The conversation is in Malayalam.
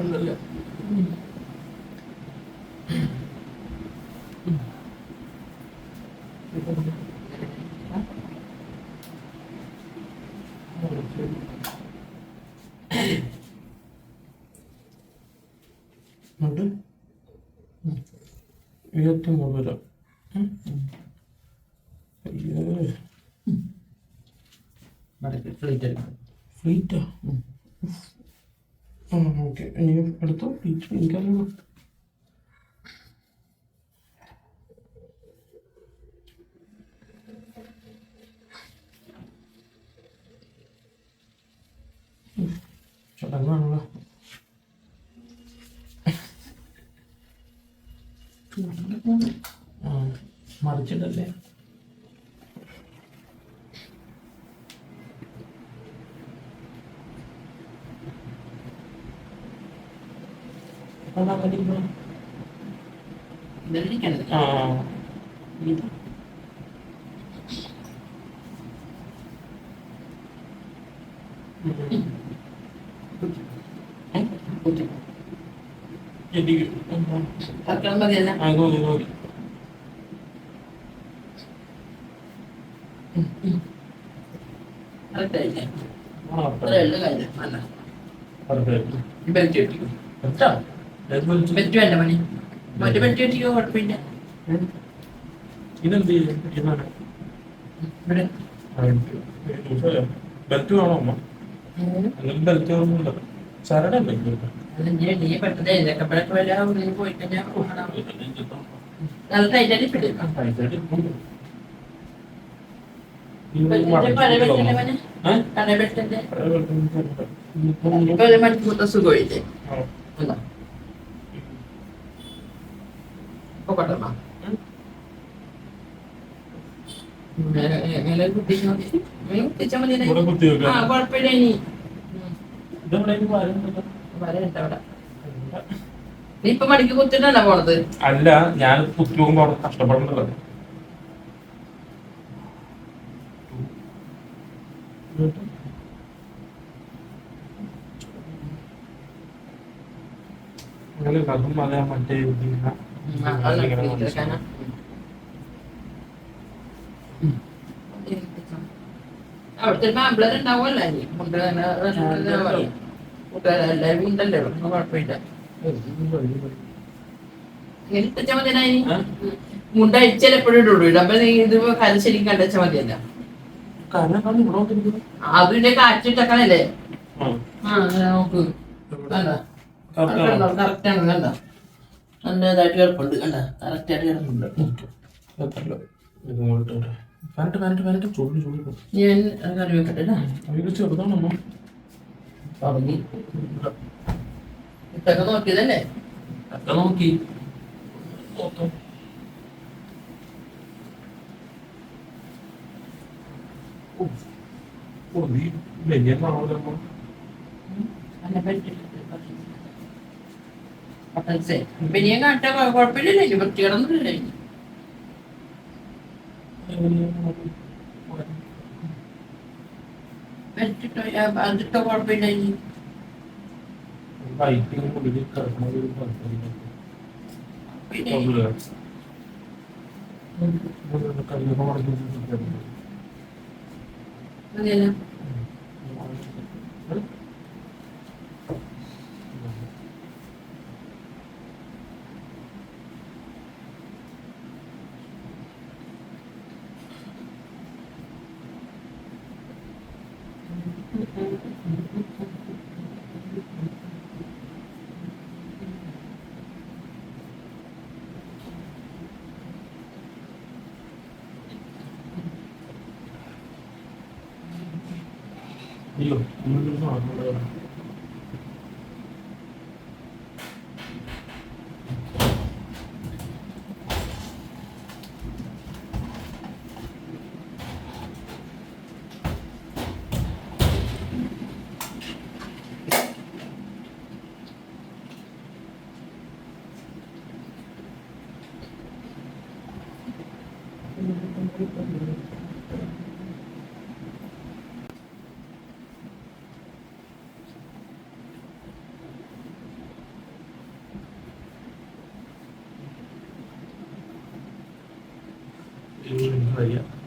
ഉണ്ടല്ലോ. എന്നിട്ട് ഉയർത്തി മുഴുവൻ അയ്യോ. ഫ്ലൈറ്റ് ഫ്ലീറ്റാ ആ ഓക്കെ. ഇനി അടുത്ത ഫ്ലീറ്റ് എനിക്കറിയാം ചടങ്ങാണല്ലോ മറിച്ചിട്ടല്ലേ അതാ കടിക്കുന്നു ഇതല്ലിരിക്കണത് ആ ഇത് എനിക്ക് തൽക്കാലം മതിയല്ല ആ നോക്കി നോക്കി കറക്റ്റായില്ലേ ആ അത്രയല്ല അല്ല. perfect. ബെൽറ്റ് ബെൽറ്റ് വേണ്ട മണി മറ്റേ ബെൽറ്റ് കെട്ടിക്കോ കുഴപ്പമില്ല. ഇതെന്ത്. ഇവിടെ. ബെൽറ്റ് വേണോ അമ്മ? അല്ലെങ്കിൽ ബെൽറ്റ് വേണമെന്നില്ല ചരടല്ലേ നല്ല ടൈറ്റായിട്ട് ഇപ്പിടില്ല ആ, ഇതായിട്ട് കൊണ്ടമ്മ ഉം. മേലെ കുത്തിച്ചാൽ മതി മേലെ കുത്തിച്ചാൽ മതി ഇവിടെ കുത്തി വെക്കാം. ആ കുഴപ്പമില്ല ഇനി. ഇപ്പൊ മടിക്ക് കുത്തിട്ടല്ല പോണത്? അല്ല ഞാൻ കുത്തി പോകുമ്പോ അവിടെ കഷ്ടപ്പെടണ്ടല്ലോ അങ്ങനെ അതും അതെ മറ്റേ അവിടുത്തെ മാമ്പിളർ ഉണ്ടാവുമല്ലോ ഉണ്ടല്ലോ കുഴപ്പമില്ല? മുണ്ട അഴിച്ചാൽ എപ്പോഴും ഇടുള്ളൂ അപ്പൊ നീ ഇത് ശരിക്കും മതിയല്ല വന്നിരിക്കുന്നു. അതിന്റെ കാറ്റിട്ടക്കണല്ലേ ആ. നോക്ക് കറക്റ്റ് ആണ് കണ്ട നല്ലതായിട്ട് കിടപ്പുണ്ട്. കണ്ട? കറക്റ്റായിട്ട് കിടപ്പുണ്ട്. ഇങ്ങോട്ട്. ഞാൻ കറി വെക്കട്ടെ ചെറുതാണമ്മ നോക്കിയതല്ലേ? ഒക്കെ നോക്കി. നോക്കാം. ഓ, ഓ, നീ വലിയ പാവലമ്മ. അല്ല പറ്റില്ല പട്ടൻസേ ബനിയൻ കാട്ടാ കുഴപ്പമില്ലല്ലേ ഇനി വൃത്തികേടൊന്നുമില്ലല്ലേ ഇനി. വെച്ചിട്ടോ അതിട്ടോ കുഴപ്പമില്ല ഇനി. ലൈറ്റിങ് ഉള്ളിൽ കിടക്കണ ഒരു കുഴപ്പമില്ല. പിന്നെ കുഴപ്പമില്ല. ഒരു കയ്യൊക്കെ മടക്കി 이거는 뭐야?